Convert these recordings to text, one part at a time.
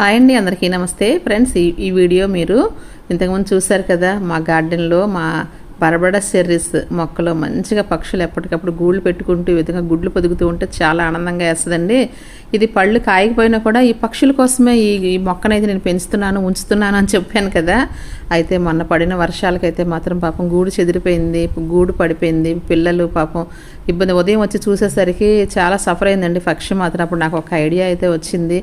Hi అండి అందరికీ నమస్తే. ఫ్రెండ్స్ ఈ ఈ వీడియో మీరు ఇంతకుముందు చూశారు కదా మా గార్డెన్లో మా బరబడ సెర్రీస్ మొక్కలో మంచిగా పక్షులు ఎప్పటికప్పుడు గూళ్ళు పెట్టుకుంటూ ఈ విధంగా గుడ్లు పొదుగుతూ ఉంటే చాలా ఆనందంగా వేస్తుందండి. ఇది పళ్ళు కాయకపోయినా కూడా ఈ పక్షుల కోసమే ఈ ఈ మొక్కనైతే నేను పెంచుతున్నాను ఉంచుతున్నాను అని చెప్పాను కదా. అయితే మొన్న పడిన వర్షాలకైతే మాత్రం పాపం గూడు చెదిరిపోయింది గూడు పడిపోయింది. పిల్లలు పాపం ఇబ్బంది ఉదయం వచ్చి చూసేసరికి చాలా సఫర్ అయిందండి. పక్షి మాత్రం అప్పుడు నాకు ఒక ఐడియా అయితే వచ్చింది.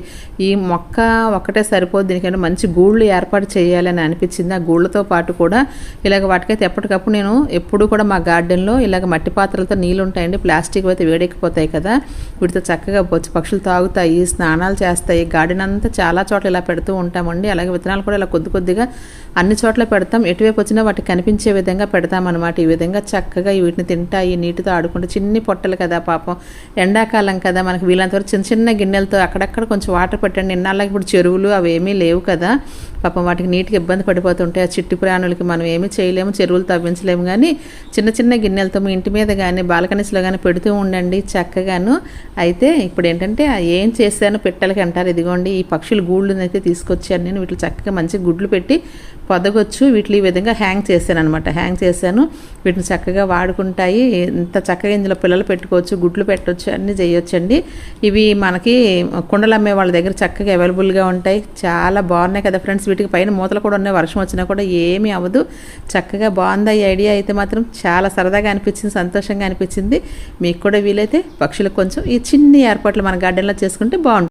ఈ మొక్క ఒక్కటే సరిపోదు దీనికంటే మంచి గూళ్ళు ఏర్పాటు చేయాలని అనిపించింది. ఆ గూళ్ళతో పాటు కూడా ఇలాగ వాటికైతే ఎప్పటికప్పుడు నేను ఎప్పుడు కూడా మా గార్డెన్లో ఇలాగ మట్టి పాత్రలతో నీళ్ళు ఉంటాయండి. ప్లాస్టిక్ అయితే వేడెక్కిపోతాయి కదా. వీటితో చక్కగా బొచ్చు పక్షులు తాగుతాయి స్నానాలు చేస్తాయి. గార్డెన్ అంతా చాలా చోట్ల ఇలా పెడుతూ ఉంటామండి. అలాగే విత్తనాలు కూడా ఇలా కొద్ది కొద్దిగా అన్ని చోట్ల పెడతాం. ఎటువైపు వచ్చినా వాటికి కనిపించే విధంగా పెడతామన్నమాట. ఈ విధంగా చక్కగా వీటిని తింటాయి నీటితో ఆడుకుంటూ చిన్ని పొట్టలు కదా పాపం. ఎండాకాలం కదా మనకి వీలంతవరకు చిన్న చిన్న గిన్నెలతో అక్కడక్కడ కొంచెం వాటర్ పెట్టండి. ఇన్నాళ్ళకి ఇప్పుడు చెరువులు అవి ఏమీ లేవు కదా. పాపం వాటికి నీటికి ఇబ్బంది పడిపోతుంటే ఆ చిట్టి ప్రాణులకి మనం ఏమీ చేయలేము చెరువులు తవ్వించలేము. కానీ చిన్న చిన్న గిన్నెలతో మీ ఇంటి మీద కానీ బాల్కనీస్లో కానీ పెడుతూ ఉండండి చక్కగాను. అయితే ఇప్పుడు ఏంటంటే ఏం చేశాను పెట్టలకి అంటారు. ఇదిగోండి ఈ పక్షులు గూళ్ళని అయితే తీసుకొచ్చాను నేను. వీటిని చక్కగా మంచి గుడ్లు పెట్టి పొదగొచ్చు. వీటిని ఈ విధంగా హ్యాంగ్ చేశాను అనమాట హ్యాంగ్ చేశాను. వీటిని చక్కగా వాడుకుంటాయి. ఇంత చక్కగా ఇందులో పిల్లలు పెట్టుకోవచ్చు గుడ్లు పెట్టవచ్చు అన్నీ చేయొచ్చండి. ఇవి మనకి కుండలు అమ్మే వాళ్ళ దగ్గర చక్కగా అవైలబుల్గా ఉంటాయి. చాలా బాగున్నాయి కదా ఫ్రెండ్స్. వీటికి పైన మూతలు కూడా ఉన్నాయి. వర్షం వచ్చినా కూడా ఏమీ అవ్వదు. చక్కగా బాగుంది ఈ ఐడియా అయితే మాత్రం చాలా సరదాగా అనిపించింది సంతోషంగా అనిపించింది. మీకు కూడా వీలైతే పక్షులకు కొంచెం ఈ చిన్ని ఏర్పాట్లు మన గార్డెన్లో చేసుకుంటే బాగుంటుంది.